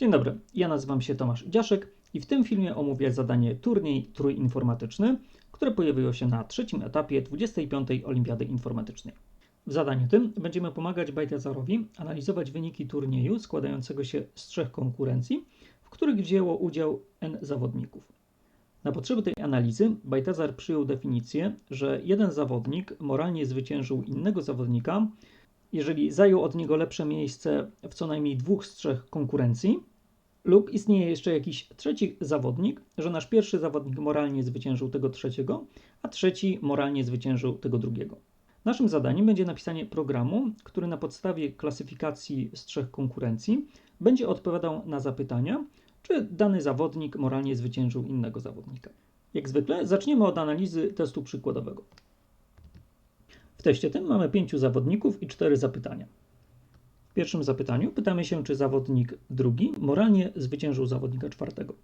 Dzień dobry, ja nazywam się Tomasz Dziaszek i w tym filmie omówię zadanie turniej trójinformatyczny, które pojawiło się na trzecim etapie 25. Olimpiady Informatycznej. W zadaniu tym będziemy pomagać Bajtazarowi analizować wyniki turnieju składającego się z trzech konkurencji, w których wzięło udział N zawodników. Na potrzeby tej analizy Bajtazar przyjął definicję, że jeden zawodnik moralnie zwyciężył innego zawodnika, jeżeli zajął od niego lepsze miejsce w co najmniej dwóch z trzech konkurencji, lub istnieje jeszcze jakiś trzeci zawodnik, że nasz pierwszy zawodnik moralnie zwyciężył tego trzeciego, a trzeci moralnie zwyciężył tego drugiego. Naszym zadaniem będzie napisanie programu, który na podstawie klasyfikacji z trzech konkurencji będzie odpowiadał na zapytania, czy dany zawodnik moralnie zwyciężył innego zawodnika. Jak zwykle zaczniemy od analizy testu przykładowego. W teście tym mamy pięciu zawodników i cztery zapytania. W pierwszym zapytaniu pytamy się, czy zawodnik drugi moralnie zwyciężył zawodnika czwartego.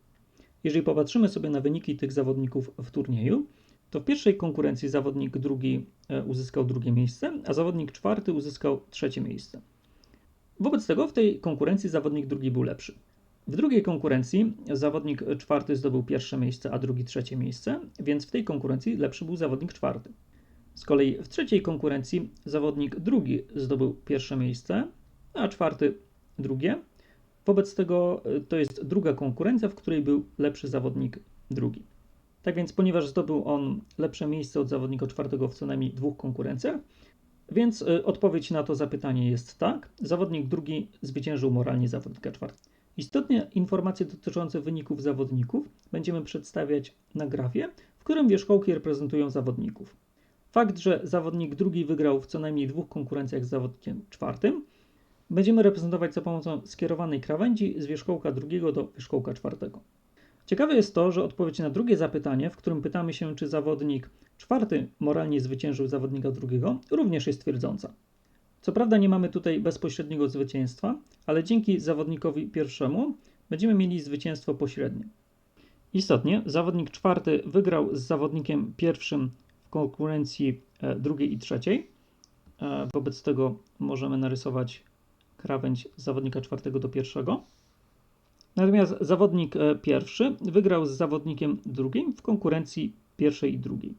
Jeżeli popatrzymy sobie na wyniki tych zawodników w turnieju, to w pierwszej konkurencji zawodnik drugi e, uzyskał drugie miejsce, a zawodnik czwarty uzyskał trzecie miejsce. Wobec tego w tej konkurencji zawodnik drugi był lepszy. W drugiej konkurencji zawodnik czwarty zdobył pierwsze miejsce, a drugi trzecie miejsce, więc w tej konkurencji lepszy był zawodnik czwarty. Z kolei w trzeciej konkurencji zawodnik drugi zdobył pierwsze miejsce, a czwarty drugie. Wobec tego e, to jest druga konkurencja, w której był lepszy zawodnik drugi. Tak więc, ponieważ zdobył on lepsze miejsce od zawodnika czwartego w co najmniej dwóch konkurencjach, więc y, odpowiedź na to zapytanie jest tak. Zawodnik drugi zwyciężył moralnie zawodnika czwartego. Istotnie informacje dotyczące wyników zawodników będziemy przedstawiać na grafie, w którym wierzchołki reprezentują zawodników. Fakt, że zawodnik drugi wygrał w co najmniej dwóch konkurencjach z zawodnikiem czwartym, będziemy reprezentować za pomocą skierowanej krawędzi z wierzchołka drugiego do wierzchołka czwartego. Ciekawe jest to, że odpowiedź na drugie zapytanie, w którym pytamy się, czy zawodnik czwarty moralnie zwyciężył zawodnika drugiego, również jest twierdząca. Co prawda nie mamy tutaj bezpośredniego zwycięstwa, ale dzięki zawodnikowi pierwszemu będziemy mieli zwycięstwo pośrednie. Istotnie, zawodnik czwarty wygrał z zawodnikiem pierwszym w konkurencji e, drugiej i trzeciej. E, wobec tego możemy narysować krawędź zawodnika czwartego do pierwszego. Natomiast zawodnik e, pierwszy wygrał z zawodnikiem drugim w konkurencji pierwszej i drugiej.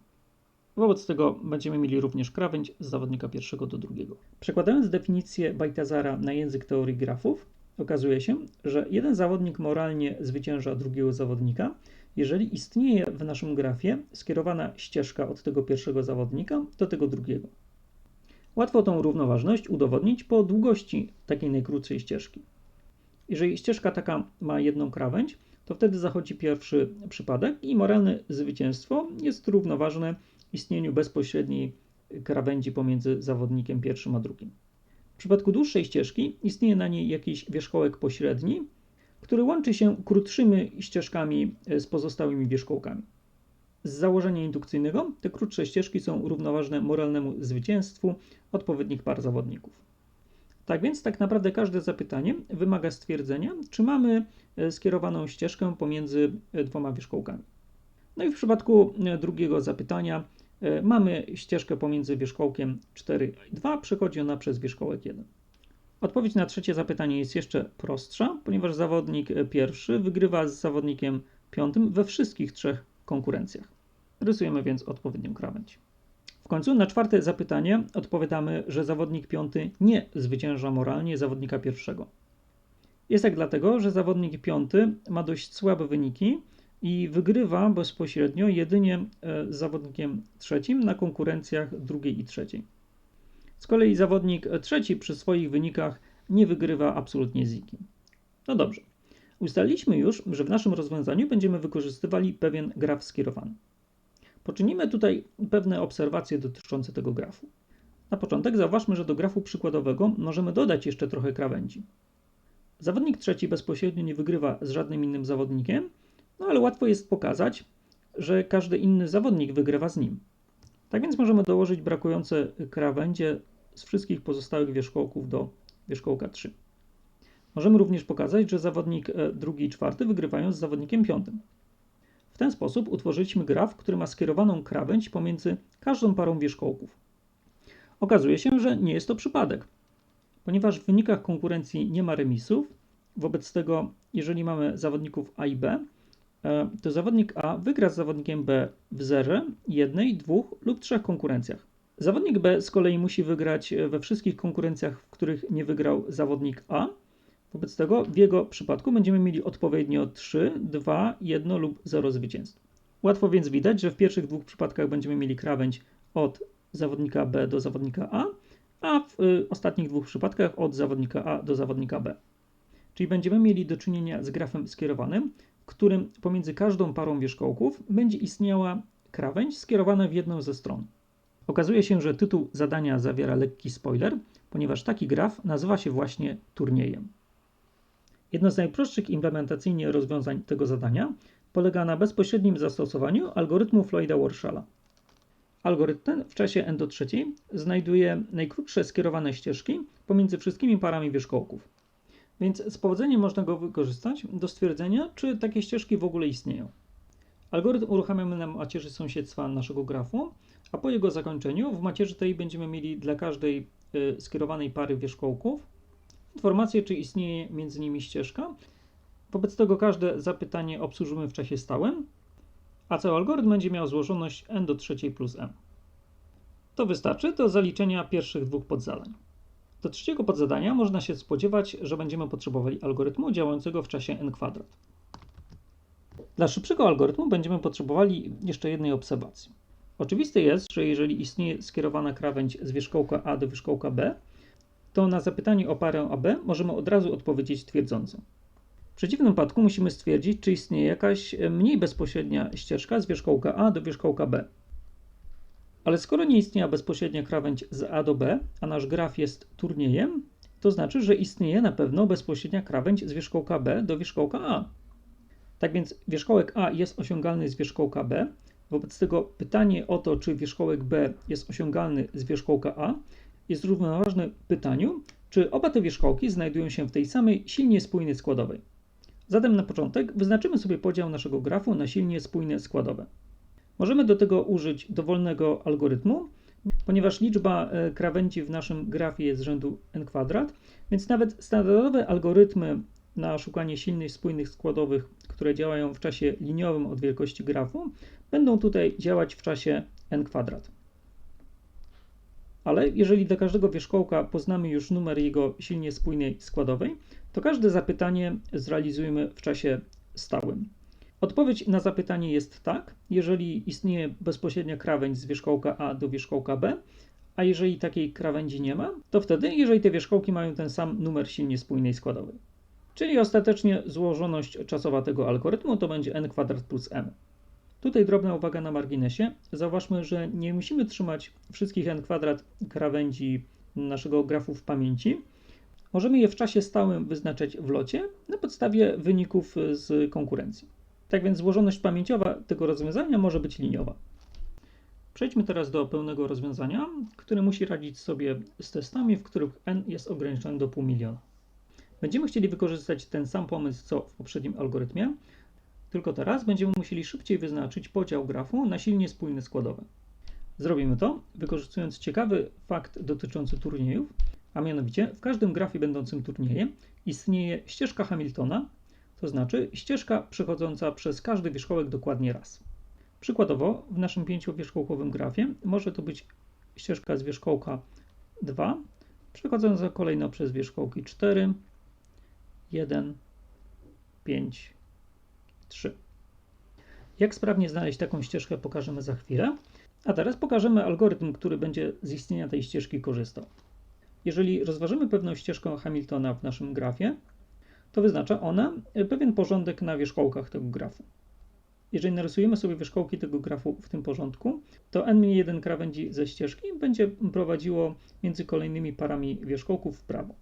Wobec tego będziemy mieli również krawędź z zawodnika pierwszego do drugiego. Przekładając definicję Bajtazara na język teorii grafów, okazuje się, że jeden zawodnik moralnie zwycięża drugiego zawodnika, jeżeli istnieje w naszym grafie skierowana ścieżka od tego pierwszego zawodnika do tego drugiego. Łatwo tą równoważność udowodnić po długości takiej najkrótszej ścieżki. Jeżeli ścieżka taka ma jedną krawędź, to wtedy zachodzi pierwszy przypadek i moralne zwycięstwo jest równoważne istnieniu bezpośredniej krawędzi pomiędzy zawodnikiem pierwszym a drugim. W przypadku dłuższej ścieżki istnieje na niej jakiś wierzchołek pośredni, który łączy się krótszymi ścieżkami z pozostałymi wierzchołkami. Z założenia indukcyjnego te krótsze ścieżki są równoważne moralnemu zwycięstwu odpowiednich par zawodników. Tak więc tak naprawdę każde zapytanie wymaga stwierdzenia, czy mamy e, skierowaną ścieżkę pomiędzy e, dwoma wierzchołkami. No i w przypadku e, drugiego zapytania mamy ścieżkę pomiędzy wierzchołkiem 4 i 2, przechodzi ona przez wierzchołek 1. Odpowiedź na trzecie zapytanie jest jeszcze prostsza, ponieważ zawodnik pierwszy wygrywa z zawodnikiem piątym we wszystkich trzech konkurencjach. Rysujemy więc odpowiednią krawędź. W końcu na czwarte zapytanie odpowiadamy, że zawodnik piąty nie zwycięża moralnie zawodnika pierwszego. Jest tak dlatego, że zawodnik piąty ma dość słabe wyniki i wygrywa bezpośrednio jedynie e, z zawodnikiem trzecim na konkurencjach drugiej i trzeciej. Z kolei zawodnik trzeci przy swoich wynikach nie wygrywa absolutnie z nikim. No dobrze. Ustaliliśmy już, że w naszym rozwiązaniu będziemy wykorzystywali pewien graf skierowany. Poczynimy tutaj pewne obserwacje dotyczące tego grafu. Na początek zauważmy, że do grafu przykładowego możemy dodać jeszcze trochę krawędzi. Zawodnik trzeci bezpośrednio nie wygrywa z żadnym innym zawodnikiem, no ale łatwo jest pokazać, że każdy inny zawodnik wygrywa z nim. Tak więc możemy dołożyć brakujące krawędzie z wszystkich pozostałych wierzchołków do wierzchołka 3. Możemy również pokazać, że zawodnik e, drugi i czwarty wygrywają z zawodnikiem piątym. W ten sposób utworzyliśmy graf, który ma skierowaną krawędź pomiędzy każdą parą wierzchołków. Okazuje się, że nie jest to przypadek. Ponieważ w wynikach konkurencji nie ma remisów, Wobec tego, jeżeli mamy zawodników A i B, e, to zawodnik A wygra z zawodnikiem B w zerze, jednej, dwóch lub trzech konkurencjach. Zawodnik B z kolei musi wygrać we wszystkich konkurencjach, w których nie wygrał zawodnik A. Wobec tego w jego przypadku będziemy mieli odpowiednio 3, 2, 1 lub 0 zwycięstw. Łatwo więc widać, że w pierwszych dwóch przypadkach będziemy mieli krawędź od zawodnika B do zawodnika A, a w y, ostatnich dwóch przypadkach od zawodnika A do zawodnika B. Czyli będziemy mieli do czynienia z grafem skierowanym, w którym pomiędzy każdą parą wierzchołków będzie istniała krawędź skierowana w jedną ze stron. Okazuje się, że tytuł zadania zawiera lekki spoiler, ponieważ taki graf nazywa się właśnie turniejem. Jedno z najprostszych implementacyjnie rozwiązań tego zadania polega na bezpośrednim zastosowaniu algorytmu Floyda-Warshalla. Algorytm ten w czasie n do trzeciej znajduje najkrótsze skierowane ścieżki pomiędzy wszystkimi parami wierzchołków. Więc z powodzeniem można go wykorzystać do stwierdzenia, czy takie ścieżki w ogóle istnieją. Algorytm uruchamiamy na macierzy sąsiedztwa naszego grafu, a po jego zakończeniu w macierzy tej będziemy mieli dla każdej y, skierowanej pary wierzchołków informację, czy istnieje między nimi ścieżka. Wobec tego każde zapytanie obsłużymy w czasie stałym, a cały algorytm będzie miał złożoność n do trzeciej plus m. To wystarczy do zaliczenia pierwszych dwóch podzadań. Do trzeciego podzadania można się spodziewać, że będziemy potrzebowali algorytmu działającego w czasie n kwadrat. Dla szybszego algorytmu będziemy potrzebowali jeszcze jednej obserwacji. Oczywiste jest, że jeżeli istnieje skierowana krawędź z wierzchołka A do wierzchołka B, to na zapytanie o parę AB możemy od razu odpowiedzieć twierdząco. W przeciwnym wypadku musimy stwierdzić, czy istnieje jakaś mniej bezpośrednia ścieżka z wierzchołka A do wierzchołka B. Ale skoro nie istniała bezpośrednia krawędź z A do B, a nasz graf jest turniejem, to znaczy, że istnieje na pewno bezpośrednia krawędź z wierzchołka B do wierzchołka A. Tak więc wierzchołek A jest osiągalny z wierzchołka B, wobec tego pytanie o to, czy wierzchołek B jest osiągalny z wierzchołka A, jest równoważne pytaniu, czy oba te wierzchołki znajdują się w tej samej silnie spójnej składowej. Zatem na początek wyznaczymy sobie podział naszego grafu na silnie spójne składowe. Możemy do tego użyć dowolnego algorytmu, ponieważ liczba e, krawędzi w naszym grafie jest rzędu n kwadrat, więc nawet standardowe algorytmy na szukanie silnych spójnych składowych, które działają w czasie liniowym od wielkości grafu, będą tutaj działać w czasie n kwadrat. Ale jeżeli dla każdego wierzchołka poznamy już numer jego silnie spójnej składowej, to każde zapytanie zrealizujemy w czasie stałym. Odpowiedź na zapytanie jest tak, jeżeli istnieje bezpośrednia krawędź z wierzchołka A do wierzchołka B, a jeżeli takiej krawędzi nie ma, to wtedy, jeżeli te wierzchołki mają ten sam numer silnie spójnej składowej. Czyli ostatecznie złożoność czasowa tego algorytmu to będzie n kwadrat plus m. Tutaj drobna uwaga na marginesie. Zauważmy, że nie musimy trzymać wszystkich n kwadrat krawędzi naszego grafu w pamięci. Możemy je w czasie stałym wyznaczać w locie na podstawie wyników z konkurencji. Tak więc złożoność pamięciowa tego rozwiązania może być liniowa. Przejdźmy teraz do pełnego rozwiązania, które musi radzić sobie z testami, w których n jest ograniczony do pół miliona. Będziemy chcieli wykorzystać ten sam pomysł co w poprzednim algorytmie, tylko teraz będziemy musieli szybciej wyznaczyć podział grafu na silnie spójne składowe. Zrobimy to wykorzystując ciekawy fakt dotyczący turniejów, a mianowicie w każdym grafie będącym turniejem istnieje ścieżka Hamiltona, to znaczy ścieżka przechodząca przez każdy wierzchołek dokładnie raz. Przykładowo w naszym pięciowierzchołkowym grafie może to być ścieżka z wierzchołka 2, przechodząca kolejno przez wierzchołki 4, 1, 5 3. Jak sprawnie znaleźć taką ścieżkę pokażemy za chwilę, a teraz pokażemy algorytm, który będzie z istnienia tej ścieżki korzystał. Jeżeli rozważymy pewną ścieżkę Hamiltona w naszym grafie, to wyznacza ona pewien porządek na wierzchołkach tego grafu. Jeżeli narysujemy sobie wierzchołki tego grafu w tym porządku, to n-1 krawędzi ze ścieżki będzie prowadziło między kolejnymi parami wierzchołków w prawo.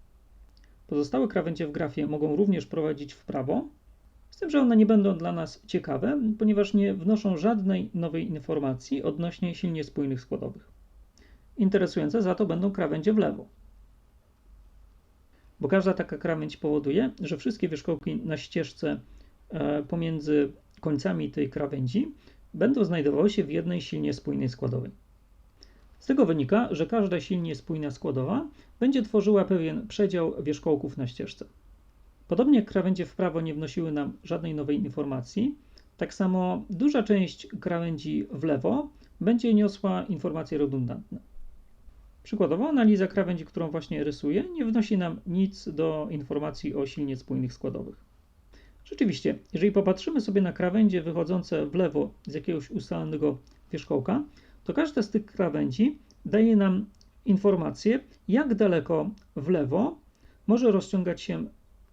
Pozostałe krawędzie w grafie mogą również prowadzić w prawo, z tym, że one nie będą dla nas ciekawe, ponieważ nie wnoszą żadnej nowej informacji odnośnie silnie spójnych składowych. Interesujące za to będą krawędzie w lewo. Bo każda taka krawędź powoduje, że wszystkie wierzchołki na ścieżce e, pomiędzy końcami tej krawędzi będą znajdowały się w jednej silnie spójnej składowej. Z tego wynika, że każda silnie spójna składowa będzie tworzyła pewien przedział wierzchołków na ścieżce. Podobnie jak krawędzie w prawo nie wnosiły nam żadnej nowej informacji, tak samo duża część krawędzi w lewo będzie niosła informacje redundantne. Przykładowo analiza krawędzi, którą właśnie rysuję, nie wnosi nam nic do informacji o silnie spójnych składowych. Rzeczywiście, jeżeli popatrzymy sobie na krawędzie wychodzące w lewo z jakiegoś ustalonego wierzchołka, to każda z tych krawędzi daje nam informację, jak daleko w lewo może rozciągać się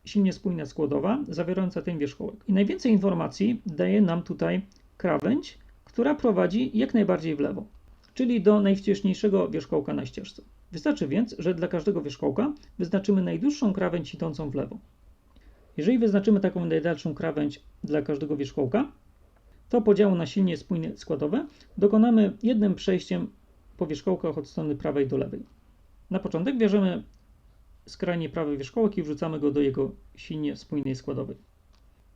silnie spójna składowa zawierająca ten wierzchołek. I najwięcej informacji daje nam tutaj krawędź, która prowadzi jak najbardziej w lewo, czyli do najwcześniejszego wierzchołka na ścieżce. Wystarczy więc, że dla każdego wierzchołka wyznaczymy najdłuższą krawędź idącą w lewo. Jeżeli wyznaczymy taką najdalszą krawędź dla każdego wierzchołka, to podziału na silnie spójne składowe dokonamy jednym przejściem po wierzchołkach od strony prawej do lewej. Na początek bierzemy skrajnie prawy wierzchołek i wrzucamy go do jego silnie spójnej składowej.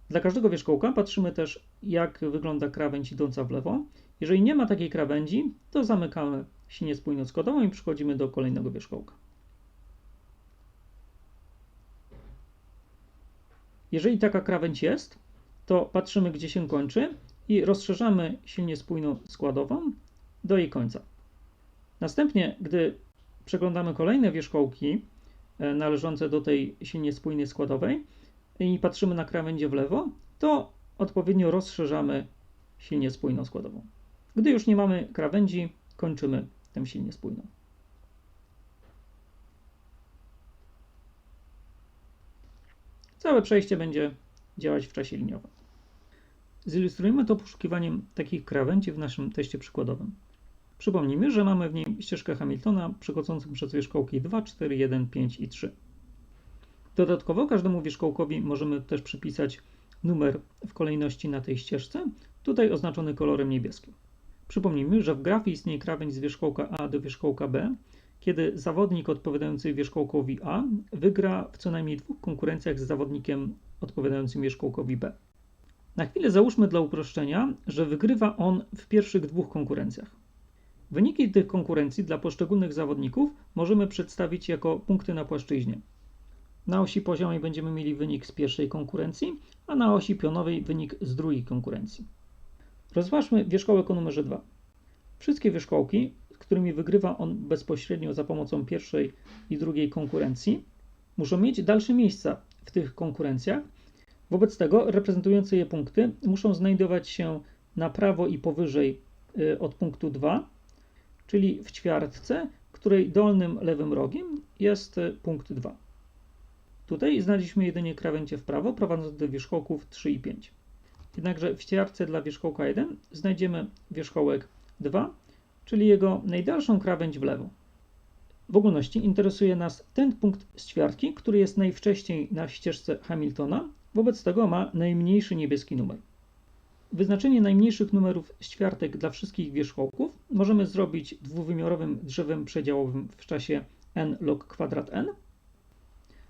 Dla każdego wierzchołka patrzymy też, jak wygląda krawędź idąca w lewo. Jeżeli nie ma takiej krawędzi, to zamykamy silnie spójną składową i przechodzimy do kolejnego wierzchołka. Jeżeli taka krawędź jest, to patrzymy, gdzie się kończy i rozszerzamy silnie spójną składową do jej końca. Następnie, gdy przeglądamy kolejne wierzchołki należące do tej silnie spójnej składowej i patrzymy na krawędzie w lewo, to odpowiednio rozszerzamy silnie spójną składową. Gdy już nie mamy krawędzi, kończymy tę silnie spójną. Całe przejście będzie działać w czasie liniowym. Zilustrujemy to poszukiwaniem takich krawędzi w naszym teście przykładowym. Przypomnijmy, że mamy w niej ścieżkę Hamiltona przechodzącą przez wierzchołki 2, 4, 1, 5 i 3. Dodatkowo każdemu wierzchołkowi możemy też przypisać numer w kolejności na tej ścieżce, tutaj oznaczony kolorem niebieskim. Przypomnijmy, że w grafie istnieje krawędź z wierzchołka A do wierzchołka B, kiedy zawodnik odpowiadający wierzchołkowi A wygra w co najmniej dwóch konkurencjach z zawodnikiem odpowiadającym wierzchołkowi B. Na chwilę załóżmy dla uproszczenia, że wygrywa on w pierwszych dwóch konkurencjach. Wyniki tych konkurencji dla poszczególnych zawodników możemy przedstawić jako punkty na płaszczyźnie. Na osi poziomej będziemy mieli wynik z pierwszej konkurencji, a na osi pionowej wynik z drugiej konkurencji. Rozważmy wierzchołek o numerze 2. Wszystkie wierzchołki, z którymi wygrywa on bezpośrednio za pomocą pierwszej i drugiej konkurencji, muszą mieć dalsze miejsca w tych konkurencjach. Wobec tego reprezentujące je punkty muszą znajdować się na prawo i powyżej y, od punktu 2 czyli w ćwiartce, której dolnym lewym rogiem jest e, punkt 2. Tutaj znaleźliśmy jedynie krawędzie w prawo prowadzące do wierzchołków 3 i 5. Jednakże w ćwiartce dla wierzchołka 1 znajdziemy wierzchołek 2, czyli jego najdalszą krawędź w lewo. W ogólności interesuje nas ten punkt z ćwiartki, który jest najwcześniej na ścieżce Hamiltona, wobec tego ma najmniejszy niebieski numer. Wyznaczenie najmniejszych numerów ćwiartek dla wszystkich wierzchołków możemy zrobić dwuwymiarowym drzewem przedziałowym w czasie n log kwadrat n,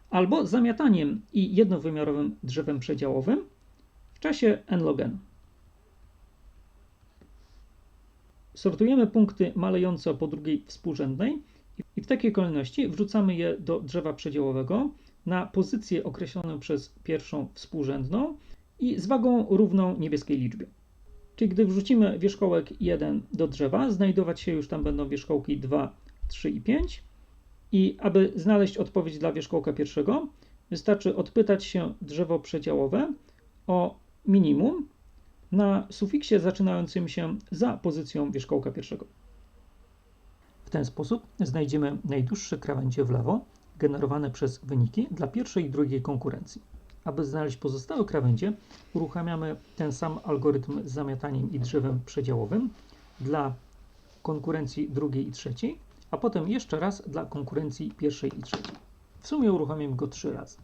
albo zamiataniem i jednowymiarowym drzewem przedziałowym w czasie n log n. Sortujemy punkty malejące po drugiej współrzędnej i w takiej kolejności wrzucamy je do drzewa przedziałowego na pozycję określoną przez pierwszą współrzędną i z wagą równą niebieskiej liczbie. Czyli gdy wrzucimy wierzchołek 1 do drzewa, znajdować się już tam będą wierzchołki 2, 3 i 5. I aby znaleźć odpowiedź dla wierzchołka pierwszego, wystarczy odpytać się drzewo przedziałowe o minimum na sufiksie zaczynającym się za pozycją wierzchołka pierwszego. W ten sposób znajdziemy najdłuższe krawędzie w lewo generowane przez wyniki dla pierwszej i drugiej konkurencji. Aby znaleźć pozostałe krawędzie, uruchamiamy ten sam algorytm z zamiataniem i drzewem przedziałowym dla konkurencji drugiej i trzeciej, a potem jeszcze raz dla konkurencji pierwszej i trzeciej. W sumie uruchamiam go trzy razy.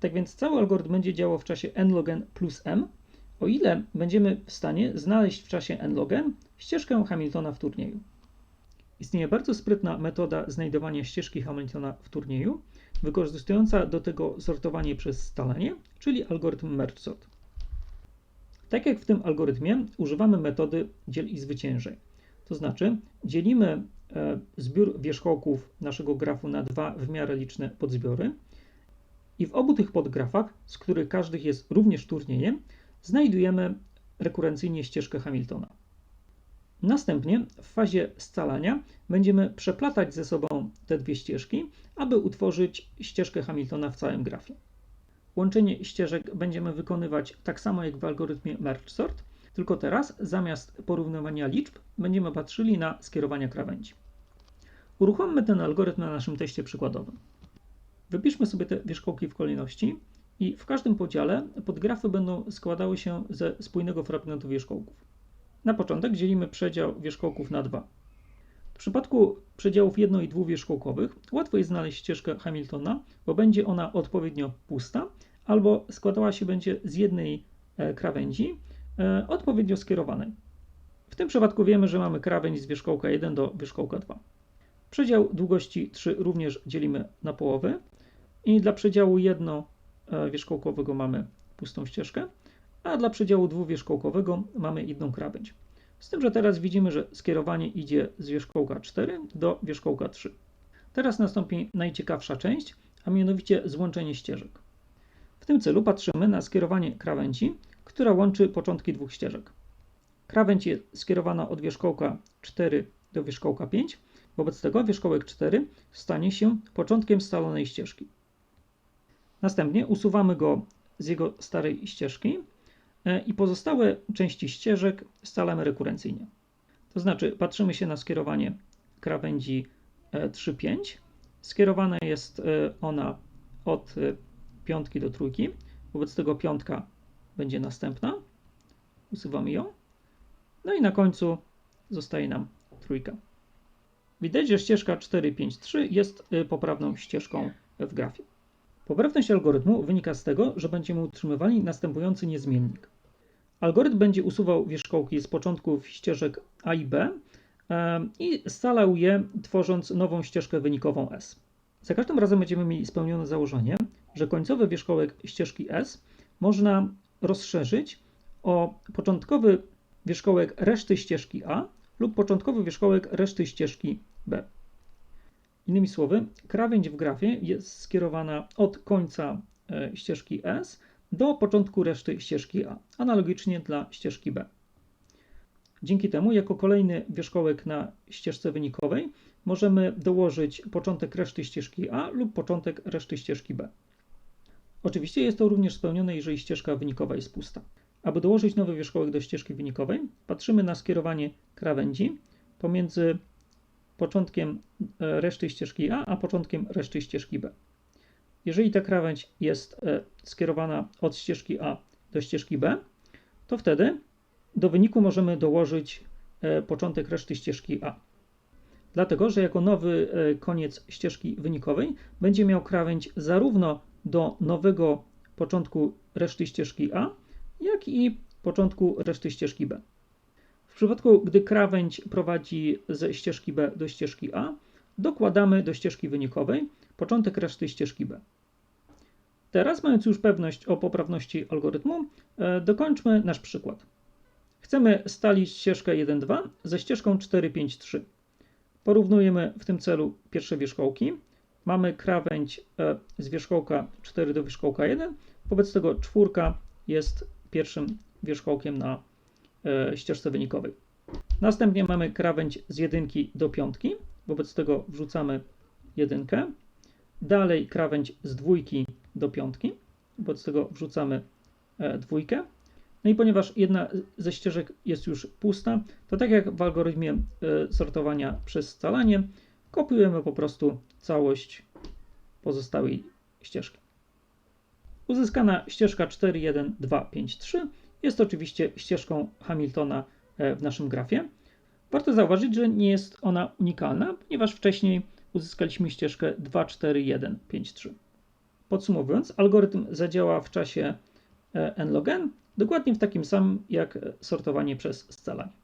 Tak więc cały algorytm będzie działał w czasie n log n plus m, o ile będziemy w stanie znaleźć w czasie n log n ścieżkę Hamiltona w turnieju. Istnieje bardzo sprytna metoda znajdowania ścieżki Hamiltona w turnieju, wykorzystująca do tego sortowanie przez scalanie, czyli algorytm merge sort. Tak jak w tym algorytmie używamy metody dziel i zwyciężaj. To znaczy dzielimy e, zbiór wierzchołków naszego grafu na dwa w miarę liczne podzbiory I w obu tych podgrafach, z których każdy jest również turniejem, znajdujemy rekurencyjnie ścieżkę Hamiltona. Następnie w fazie scalania będziemy przeplatać ze sobą te dwie ścieżki, aby utworzyć ścieżkę Hamiltona w całym grafie. Łączenie ścieżek będziemy wykonywać tak samo jak w algorytmie merge sort, tylko teraz zamiast porównywania liczb będziemy patrzyli na skierowania krawędzi. Uruchommy ten algorytm na naszym teście przykładowym. Wypiszmy sobie te wierzchołki w kolejności i w każdym podziale podgrafy będą składały się ze spójnego fragmentu wierzchołków. Na początek dzielimy przedział wierzchołków na dwa. W przypadku przedziałów jedno- i dwuwierzchołkowych łatwo jest znaleźć ścieżkę Hamiltona, bo będzie ona odpowiednio pusta, albo składała się będzie z jednej e, krawędzi e, odpowiednio skierowanej. W tym przypadku wiemy, że mamy krawędź z wierzchołka 1 do wierzchołka 2. Przedział długości 3 również dzielimy na połowy i dla przedziału jednowierzchołkowego mamy pustą ścieżkę, a dla przedziału dwuwierzchołkowego mamy jedną krawędź. Z tym, że teraz widzimy, że skierowanie idzie z wierzchołka 4 do wierzchołka 3. Teraz nastąpi najciekawsza część, a mianowicie złączenie ścieżek. W tym celu patrzymy na skierowanie krawędzi, która łączy początki dwóch ścieżek. Krawędź jest skierowana od wierzchołka 4 do wierzchołka 5, wobec tego wierzchołek 4 stanie się początkiem scalonej ścieżki. Następnie usuwamy go z jego starej ścieżki i pozostałe części ścieżek scalamy rekurencyjnie. To znaczy patrzymy się na skierowanie krawędzi 3-5. E, Skierowana jest e, ona od piątki do trójki, wobec tego piątka będzie następna. Usuwamy ją. No i na końcu zostaje nam trójka. Widać, że ścieżka 453 jest poprawną ścieżką w grafie. Poprawność algorytmu wynika z tego, że będziemy utrzymywali następujący niezmiennik. Algorytm będzie usuwał wierzchołki z początków ścieżek A i B i scalał je, tworząc nową ścieżkę wynikową S. Za każdym razem będziemy mieli spełnione założenie, że końcowy wierzchołek ścieżki S można rozszerzyć o początkowy wierzchołek reszty ścieżki A lub początkowy wierzchołek reszty ścieżki B. Innymi słowy, krawędź w grafie jest skierowana od końca e, ścieżki S do początku reszty ścieżki A, analogicznie dla ścieżki B. Dzięki temu, jako kolejny wierzchołek na ścieżce wynikowej, możemy dołożyć początek reszty ścieżki A lub początek reszty ścieżki B. Oczywiście jest to również spełnione, jeżeli ścieżka wynikowa jest pusta. Aby dołożyć nowy wierzchołek do ścieżki wynikowej, patrzymy na skierowanie krawędzi pomiędzy początkiem e, reszty ścieżki A, a początkiem reszty ścieżki B. Jeżeli ta krawędź jest e, skierowana od ścieżki A do ścieżki B, to wtedy do wyniku możemy dołożyć e, początek reszty ścieżki A. Dlatego, że jako nowy koniec ścieżki wynikowej będzie miał krawędź zarówno do nowego początku reszty ścieżki A, jak i początku reszty ścieżki B. W przypadku, gdy krawędź prowadzi ze ścieżki B do ścieżki A, dokładamy do ścieżki wynikowej początek reszty ścieżki B. Teraz, mając już pewność o poprawności algorytmu, e, dokończmy nasz przykład. Chcemy stalić ścieżkę 1,2 ze ścieżką 4,5,3. Porównujemy w tym celu pierwsze wierzchołki. Mamy krawędź e, z wierzchołka 4 do wierzchołka 1, wobec tego czwórka jest pierwszym wierzchołkiem na E, ścieżce wynikowej. Następnie mamy krawędź z jedynki do piątki, wobec tego wrzucamy jedynkę. Dalej krawędź z dwójki do piątki, wobec tego wrzucamy e, dwójkę. No i ponieważ jedna ze ścieżek jest już pusta, to tak jak w algorytmie e, sortowania przez scalanie, kopiujemy po prostu całość pozostałej ścieżki. Uzyskana ścieżka 4, 1, 2, 5, 3 jest oczywiście ścieżką Hamiltona e, w naszym grafie. Warto zauważyć, że nie jest ona unikalna, ponieważ wcześniej uzyskaliśmy ścieżkę 2, 4, 1, 5, 3. Podsumowując, algorytm zadziała w czasie e, n log n dokładnie w takim samym jak sortowanie przez scalanie.